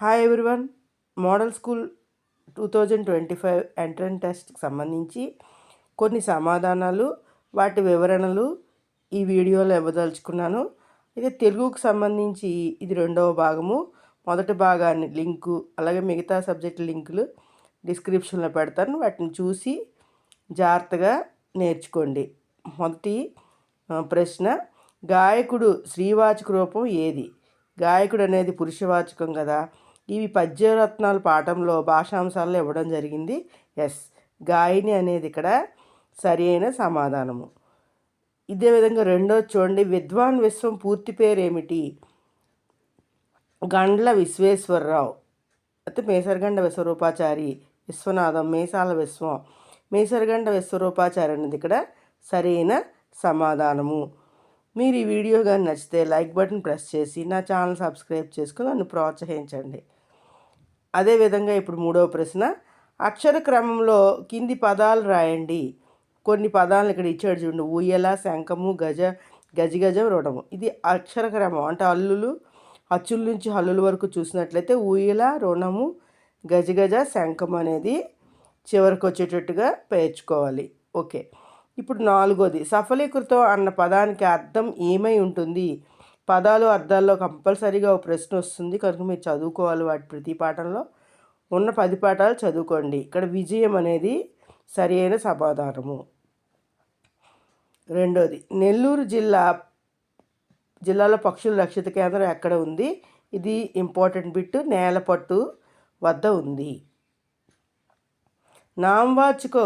Hi everyone model school two thousand twenty five entrance టెస్ట్కి సంబంధించి కొన్ని సమాధానాలు వాటి వివరణలు ఈ వీడియోలో ఇవ్వదలుచుకున్నాను. అయితే తెలుగుకు సంబంధించి ఇది రెండవ భాగము. మొదటి భాగాన్ని లింకు అలాగే మిగతా సబ్జెక్ట్ లింకులు డిస్క్రిప్షన్లో పెడతాను. వాటిని చూసి జాగ్రత్తగా నేర్చుకోండి. మొదటి ప్రశ్న గాయకుడు శ్రీవాచక రూపం ఏది? గాయకుడు అనేది పురుషవాచకం కదా. ఇవి పద్యరత్నాలు పాఠంలో భాషాంశాల్లో ఇవ్వడం జరిగింది. ఎస్. గాయని అనేది ఇక్కడ సరి అయిన సమాధానము. ఇదే విధంగా రెండోది చూడండి. విద్వాన్ విశ్వం పూర్తి పేరు ఏమిటి గండ్ల విశ్వేశ్వరరావు. అయితే మేసరగండ విశ్వరూపాచారి విశ్వనాథం మేసాల విశ్వం. మేసరగండ విశ్వరూపాచారి అనేది ఇక్కడ సరైన సమాధానము. మీరు ఈ వీడియో కానీ నచ్చితే లైక్ బటన్ ప్రెస్ చేసి నా ఛానల్ సబ్స్క్రైబ్ చేసుకుని నన్ను ప్రోత్సహించండి. అదేవిధంగా ఇప్పుడు మూడవ ప్రశ్న. అక్షర క్రమంలో కింది పదాలు రాయండి. కొన్ని పదాలను ఇక్కడ ఇచ్చాడు చూడండి. ఊయల శంఖము గజ గజగజం రుణము ఇది అక్షర క్రమం. అంటే అల్లులు అచ్చుల నుంచి హల్లుల వరకు చూసినట్లయితే ఊయల రుణము గజగజ శంఖం అనేది చివరికి వచ్చేటట్టుగా పేర్చుకోవాలి. ఓకే. ఇప్పుడు నాలుగోది. సఫలీకృతం అన్న పదానికి అర్థం ఏమై ఉంటుంది? పదాలు అర్థాల్లో కంపల్సరీగా ఒక ప్రశ్న వస్తుంది. కనుక మీరు చదువుకోవాలి వాటి ప్రతి పాఠంలో. ఉన్న పది పాఠాలు చదువుకోండి. ఇక్కడ విజయం అనేది సరి అయిన సమాధానము. రెండోది నెల్లూరు జిల్లా జిల్లాలో పక్షుల రక్షిత కేంద్రం ఎక్కడ ఉంది? ఇది ఇంపార్టెంట్ బిట్ నేలపట్టు వద్ద ఉంది. నామవాచక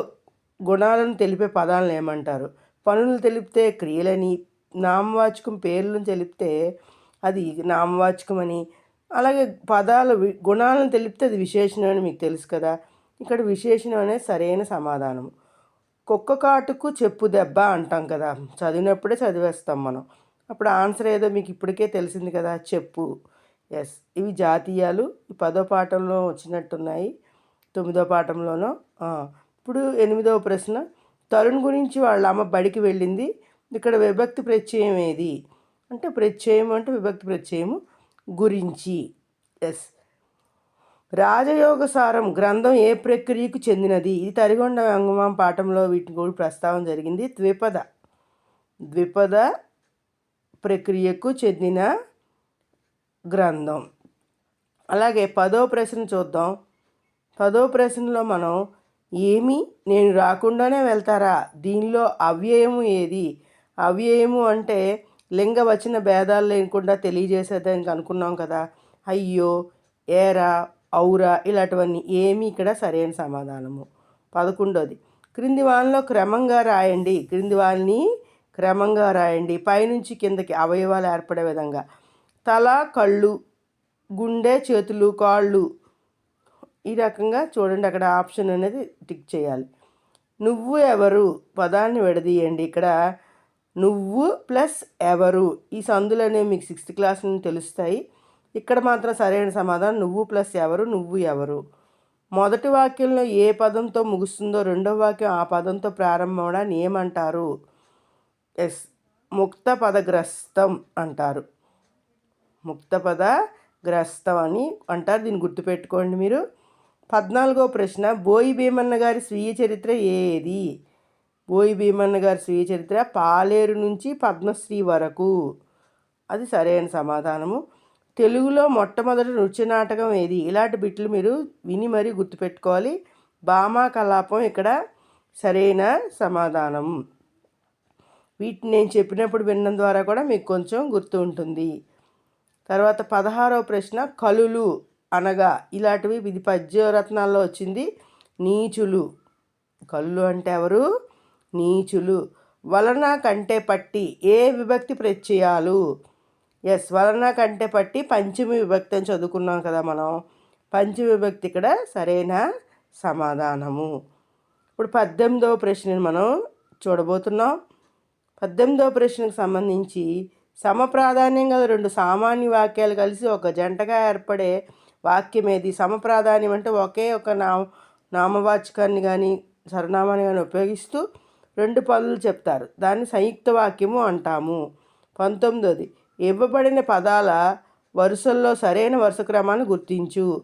గుణాలను తెలిపే పదాలను ఏమంటారు? పనులు తెలిపితే క్రియలని నామవాచకం పేర్లను తెలిపితే అది నామవాచకం అని అలాగే పదాల వి- గుణాలను తెలిపితే అది విశేషణం అని మీకు తెలుసు కదా. ఇక్కడ విశేషణం అనేది సరైన సమాధానం. కుక్క కాటుకు చెప్పు దెబ్బ అంటాం కదా. చదివినప్పుడే చదివేస్తాం మనం. అప్పుడు ఆన్సర్ ఏదో మీకు ఇప్పటికే తెలిసింది కదా చెప్పు. ఎస్ ఇవి జాతీయాలు. ఈ పదో పాఠంలో వచ్చినట్టున్నాయి. తొమ్మిదో పాఠంలోనో ఇప్పుడు ఎనిమిదవ ప్రశ్న. తరుణ్ గురించి వాళ్ళ అమ్మ బడికి వెళ్ళింది. ఇక్కడ విభక్తి ప్రత్యయం ఏది? అంటే ప్రత్యయం అంటే విభక్తి ప్రత్యయము గురించి. ఎస్ రాజయోగ సారం గ్రంథం ఏ ప్రక్రియకు చెందినది? ఇది తరిగొండ అంగమం పాఠంలో వీటిని కూడా ప్రస్తావన జరిగింది. ద్విపద. ద్విపద ప్రక్రియకు చెందిన గ్రంథం. అలాగే పదో ప్రశ్న చూద్దాం. పదో ప్రశ్నలో మనం ఏమి? నేను రాకుండానే వెళ్తారా? దీనిలో అవ్యయము ఏది? అవ్యయము అంటే లింగ వచ్చిన భేదాలు లేకుండా తెలియజేసేదానికి అనుకున్నాం కదా. అయ్యో ఏరా ఔరా ఇలాంటివన్నీ ఏమి ఇక్కడ సరైన సమాధానము. పదకొండోది క్రింది వాళ్ళలో క్రమంగా రాయండి. క్రింది వాళ్ళని క్రమంగా రాయండి. పైనుంచి కిందకి అవయవాలు ఏర్పడే విధంగా. తల కళ్ళు గుండె చేతులు కాళ్ళు ఈ రకంగా చూడండి. అక్కడ ఆప్షన్ అనేది టిక్ చేయాలి. నువ్వు ఎవరు? పదాన్ని విడదీయండి. ఇక్కడ నువ్వు ప్లస్ ఎవరు? ఈ సందులు అనేవి మీకు సిక్స్త్ క్లాస్ నుండి తెలుస్తాయి. ఇక్కడ మాత్రం సరైన సమాధానం. నువ్వు ప్లస్ ఎవరు? నువ్వు ఎవరు? మొదటి వాక్యంలో ఏ పదంతో ముగుస్తుందో రెండవ వాక్యం ఆ పదంతో ప్రారంభమవడాన్ని ఏమంటారు? ఎస్ ముక్త పదగ్రస్తం అంటారు. ముక్తపద గ్రస్తం అని అంటారు. దీన్ని గుర్తుపెట్టుకోండి మీరు. పద్నాలుగో ప్రశ్న బోయి భీమన్న గారి స్వీయ చరిత్ర ఏది? బోయి భీమన్న గారి స్వీయ చరిత్ర పాలేరు నుంచి పద్మశ్రీ వరకు. అది సరైన సమాధానము. తెలుగులో మొట్టమొదటి నృత్య నాటకం ఏది? ఇలాంటి బిట్లు మీరు విని మరీ గుర్తుపెట్టుకోవాలి. భామా కలాపం ఇక్కడ సరైన సమాధానం. వీటిని నేను చెప్పినప్పుడు వినడం ద్వారా కూడా మీకు కొంచెం గుర్తు ఉంటుంది. తర్వాత పదహారవ ప్రశ్న కలులు అనగా ఇలాంటివి ఇది పద్యరత్నాల్లో వచ్చింది. నీచులు. కళ్ళు అంటే ఎవరు? నీచులు వలన కంటే పట్టి ఏ విభక్తి ప్రత్యయాలు? ఎస్ వలన కంటే పట్టి పంచమి విభక్తి అని చదువుకున్నాం కదా మనం. పంచమి విభక్తి ఇక్కడ సరైన సమాధానము. ఇప్పుడు పద్దెనిమిదవ ప్రశ్నని మనం చూడబోతున్నాం. పద్దెనిమిదవ ప్రశ్నకు సంబంధించి సమప్రాధాన్యం గల రెండు సామాన్య వాక్యాలు కలిసి ఒక జంటగా ఏర్పడే వాక్యం ఏది? సమప్రాధాన్యం అంటే ఒకే ఒక నామ నామవాచకాన్ని కానీ సర్వనామాన్ని కానీ ఉపయోగిస్తూ రెండు పనులు చెప్తారు. దాన్ని సంయుక్త వాక్యము అంటాము. పంతొమ్మిదోది. ఇవ్వబడిన పదాల వరుసల్లో సరైన వరుస క్రమాన్ని గుర్తించు.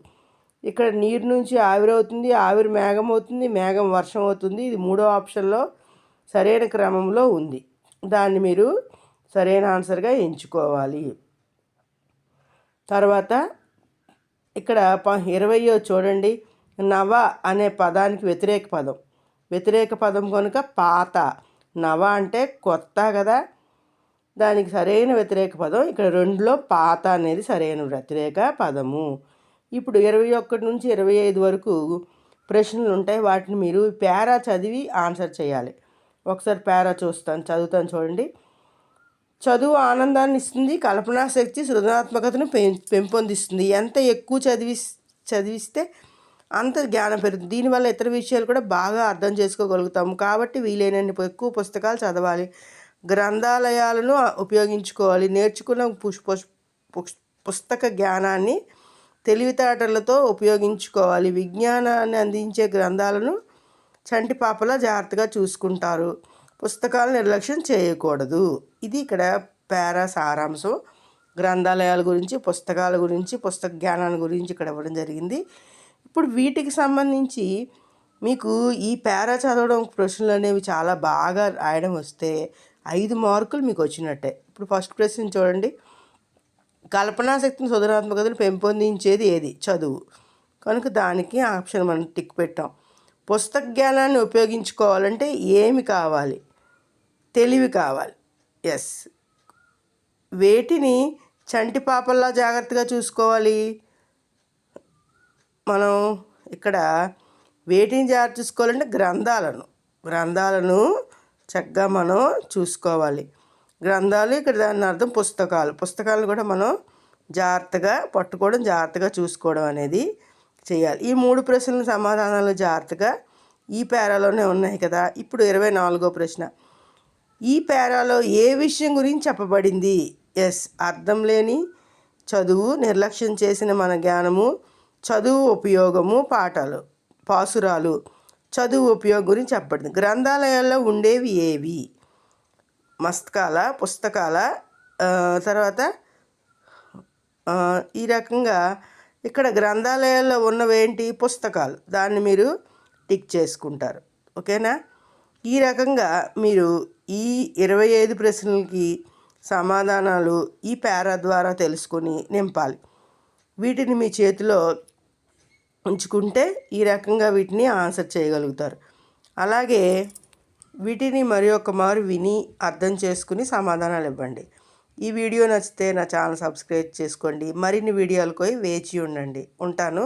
ఇక్కడ నీరు నుంచి ఆవిరవుతుంది ఆవిరి మేఘం అవుతుంది మేఘం వర్షం అవుతుంది. ఇది మూడో ఆప్షన్లో సరైన క్రమంలో ఉంది. దాన్ని మీరు సరైన ఆన్సర్గా ఎంచుకోవాలి. తర్వాత ఇక్కడ ప ఇరవయో చూడండి. నవ అనే పదానికి వ్యతిరేక పదం. వ్యతిరేక పదం కనుక పాత. నవ అంటే కొత్త కదా. దానికి సరైన వ్యతిరేక పదం ఇక్కడ రెండులో పాత అనేది సరైన వ్యతిరేక పదము. ఇప్పుడు ఇరవై ఒకటి నుంచి ఇరవై ఐదు వరకు ప్రశ్నలు ఉంటాయి. వాటిని మీరు పేరా చదివి ఆన్సర్ చేయాలి. ఒకసారి పేరా చూస్తాను చదువుతాను చూడండి. చదువు ఆనందాన్ని ఇస్తుంది కల్పనా శక్తి సృజనాత్మకతను పెంపొందిస్తుంది. ఎంత ఎక్కువ చదివి చదివిస్తే అంత జ్ఞానం పెరుగుతుంది. దీనివల్ల ఇతర విషయాలు కూడా బాగా అర్థం చేసుకోగలుగుతాము. కాబట్టి వీలైనన్ని ఎక్కువ పుస్తకాలు చదవాలి. గ్రంథాలయాలను ఉపయోగించుకోవాలి. నేర్చుకున్న పుస్తక జ్ఞానాన్ని తెలివితేటలతో ఉపయోగించుకోవాలి. విజ్ఞానాన్ని అందించే గ్రంథాలను చంటి పాపలా జాగ్రత్తగా చూసుకుంటారు. పుస్తకాలు నిర్లక్ష్యం చేయకూడదు. ఇది ఇక్కడ పేరా సారాంశం. గ్రంథాలయాల గురించి పుస్తకాల గురించి పుస్తక జ్ఞానాన్ని గురించి ఇక్కడ ఇవ్వడం జరిగింది. ఇప్పుడు వీటికి సంబంధించి మీకు ఈ పేరా చదవడం ప్రశ్నలు అనేవి చాలా బాగా రాయడం వస్తే ఐదు మార్కులు మీకు వచ్చినట్టే. ఇప్పుడు ఫస్ట్ ప్రశ్న చూడండి. కల్పనాశక్తిని సృజనాత్మకతను పెంపొందించేది ఏది? చదువు. కనుక దానికి ఆప్షన్ మనం టిక్ పెట్టాం. పుస్తక జ్ఞానాన్ని ఉపయోగించుకోవాలంటే ఏమి కావాలి? తెలివి కావాలి. ఎస్ వేటిని చంటి పాపల్లా జాగ్రత్తగా చూసుకోవాలి? మనం ఇక్కడ వేటిని జాగ్రత్త చూసుకోవాలంటే గ్రంథాలను. గ్రంథాలను చక్కగా మనం చూసుకోవాలి. గ్రంథాలు ఇక్కడ దాని అర్థం పుస్తకాలు. పుస్తకాలను కూడా మనం జాగ్రత్తగా పట్టుకోవడం జాగ్రత్తగా చూసుకోవడం అనేది చేయాలి. ఈ మూడు ప్రశ్నల సమాధానాలు జాగ్రత్తగా ఈ పేరాలోనే ఉన్నాయి కదా. ఇప్పుడు ఇరవై నాలుగో ప్రశ్న. ఈ పేరాలో ఏ విషయం గురించి చెప్పబడింది? ఎస్. అర్థం లేని చదువు నిర్లక్ష్యం చేసిన మన జ్ఞానము చదువు ఉపయోగము పాఠాలు పాసురాలు. చదువు ఉపయోగం గురించి చెప్పబడింది. గ్రంథాలయాల్లో ఉండేవి ఏవి? మస్తకాల పుస్తకాల తర్వాత ఈ రకంగా ఇక్కడ గ్రంథాలయాల్లో ఉన్నవేంటి? పుస్తకాలు. దాన్ని మీరు టిక్ చేసుకుంటారు. ఓకేనా? ఈ రకంగా మీరు ఈ ఇరవై ఐదు ప్రశ్నలకి సమాధానాలు ఈ పేరా ద్వారా తెలుసుకొని నింపాలి. వీటిని మీ చేతిలో ఉంచుకుంటే ఈ రకంగా వీటిని ఆన్సర్ చేయగలుగుతారు. అలాగే వీటిని మరి మారు విని అర్థం చేసుకుని సమాధానాలు ఇవ్వండి. ఈ వీడియో నచ్చితే నా ఛానల్ సబ్స్క్రైబ్ చేసుకోండి. మరిన్ని వీడియోలకు వేచి ఉండండి. ఉంటాను.